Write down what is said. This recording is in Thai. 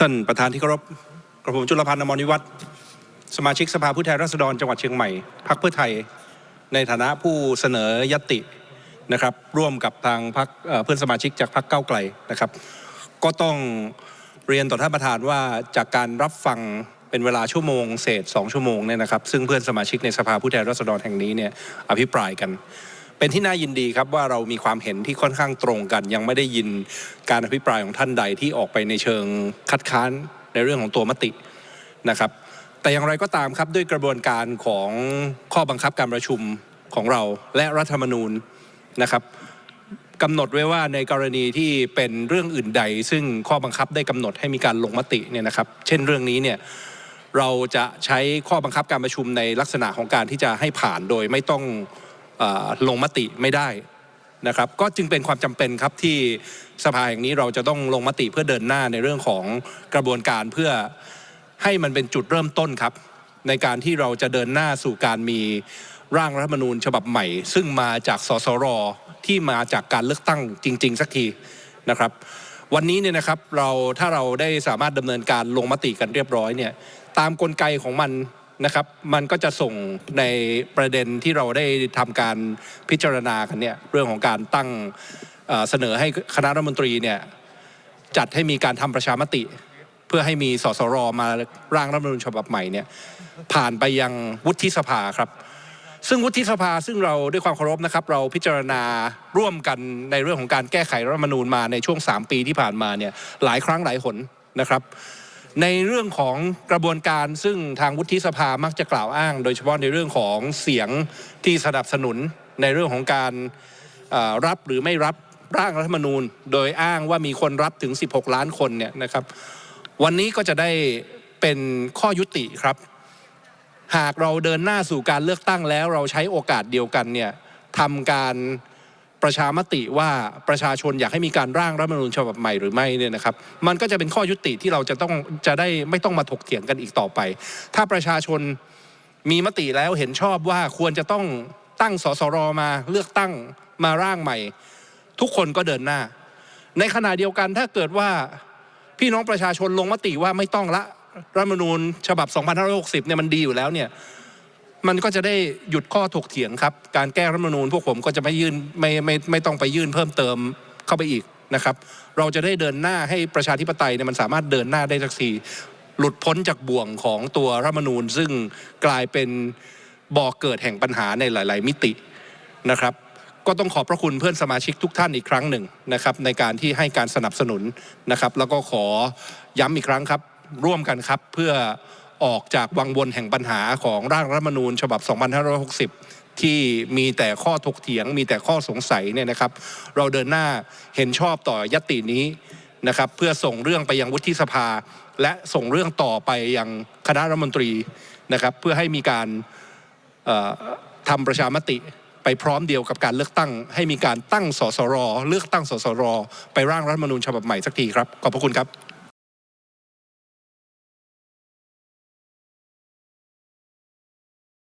ท่านประธานที่เคารพกระผมจุลพันธ์อมรนิวัฒน์สมาชิกสภาผู้แทนราษฎรจังหวัดเชียงใหม่พรรคเพื่อไทย ในฐานะผู้เสนอยตินะครับ ร่วมกับทางพรรคเพื่อนสมาชิกจากพรรคเก้าไกลนะครับ ก็ต้องเรียนต่อท่านประธานว่าจากการรับฟังเป็นเวลาชั่วโมงเศษ2ชั่วโมงเนี่ยนะครับ ซึ่งเพื่อนสมาชิกในสภาผู้แทนราษฎรแห่งนี้เนี่ยอภิปรายกัน เป็นที่น่ายินดีครับว่าเรามีความเห็นที่ค่อนข้างตรงกัน ยังไม่ได้ยินการอภิปรายของท่านใดที่ออกไปในเชิงคัดค้านในเรื่องของตัวมตินะครับ แต่อย่างไรก็ตามครับด้วยกระบวนการของข้อบังคับการประชุมของเราและรัฐธรรมนูญนะครับกำหนดไว้ว่าในกรณีที่เป็นเรื่องอื่นใด ซึ่งข้อบังคับได้กำหนดให้มีการลงมติเนี่ยนะครับ เช่นเรื่องนี้เนี่ยเราจะใช้ข้อบังคับการประชุมในลักษณะของการที่จะให้ผ่านโดยไม่ต้อง ลงมติไม่ได้นะครับก็จึงเป็นความจำเป็นครับที่สภาแห่งนี้เราจะต้องลงมติเพื่อเดินหน้าในเรื่องของกระบวนการเพื่อให้มันเป็นจุดเริ่มต้นครับ ในการที่เราจะเดินหน้าสู่การมีร่างรัฐธรรมนูญฉบับใหม่ ซึ่งมาจากสสรที่มาจากการเลือกตั้งจริง ๆ สักทีนะครับ วันนี้เนี่ยนะครับเราถ้าเราได้สามารถดำเนินการลงมติกันเรียบร้อยเนี่ยตามกลไกของมัน นะครับมันก็จะส่งในประเด็นที่เราได้ทำการพิจารณากันเนี่ยเรื่องของการตั้งเสนอให้คณะรัฐมนตรีเนี่ยจัดให้มีการทำประชามติ เพื่อให้มีสสรมาร่างรัฐธรรมนูญฉบับใหม่เนี่ยผ่านไปยังวุฒิสภาครับ ซึ่งวุฒิสภาซึ่งเราด้วยความเคารพนะครับ เราพิจารณาร่วมกันในเรื่องของการแก้ไขรัฐธรรมนูญมาในช่วง 3 ปีที่ผ่านมาเนี่ยหลายครั้งหลายหนนะครับ ในเรื่องของกระบวนการซึ่งทางวุฒิสภามักจะกล่าวอ้าง โดยเฉพาะในเรื่องของเสียงที่สนับสนุนในเรื่องของการรับหรือไม่รับร่างรัฐธรรมนูญ โดยอ้างว่ามีคนรับถึง 16 ล้านคนเนี่ยนะครับ วันนี้ก็จะได้เป็นข้อยุติครับ หากเราเดินหน้าสู่การเลือกตั้งแล้วเราใช้โอกาสเดียวกันเนี่ยทำการ ประชามติว่าประชาชนอยากให้มีการร่างรัฐธรรมนูญฉบับใหม่หรือไม่เนี่ยนะครับ มันก็จะเป็นข้อยุติที่เราจะต้องจะได้ไม่ต้องมาถกเถียงกันอีกต่อไป ถ้าประชาชนมีมติแล้วเห็นชอบว่าควรจะต้องตั้งสสรมาเลือกตั้งมาร่างใหม่ ทุกคนก็เดินหน้า ในขณะเดียวกันถ้าเกิดว่าพี่น้องประชาชนลงมติว่าไม่ต้องละรัฐธรรมนูญฉบับ 2560 เนี่ยมันดีอยู่แล้วเนี่ย มันก็จะได้หยุดข้อถกเถียงครับ การแก้รัฐมนูญพวกผมก็จะไม่ยื่นไม่ไม่ไม่ต้องไปยื่นเพิ่มเติมเข้าไปอีกนะครับ เราจะได้เดินหน้าให้ประชาธิปไตยเนี่ยมันสามารถเดินหน้าได้สักทีหลุดพ้นจากบ่วงของตัวรัฐมนูญ ซึ่งกลายเป็นบ่อเกิดแห่งปัญหาในหลาย ๆ มิตินะครับ ก็ต้องขอบพระคุณเพื่อนสมาชิกทุกท่านอีกครั้งหนึ่งนะครับ ในการที่ให้การสนับสนุนนะครับ แล้วก็ขอย้ำอีกครั้งครับ ร่วมกันครับเพื่อ ออกจากวังวนแห่งปัญหาของร่างรัฐมนูญฉบับ 2560 ที่มีแต่ข้อถกเถียง มีแต่ข้อสงสัยเนี่ยนะครับ เราเดินหน้าเห็นชอบต่อยตินี้นะครับ เพื่อส่งเรื่องไปยังวุฒิสภา และส่งเรื่องต่อไปยังคณะรัฐมนตรีนะครับ เพื่อให้มีการทำประชามติไปพร้อมเดียวกับการเลือกตั้ง ให้มีการตั้งสสร เลือกตั้งสสร ไปร่างรัฐมนูญฉบับใหม่สักทีครับ ขอบพระคุณครับ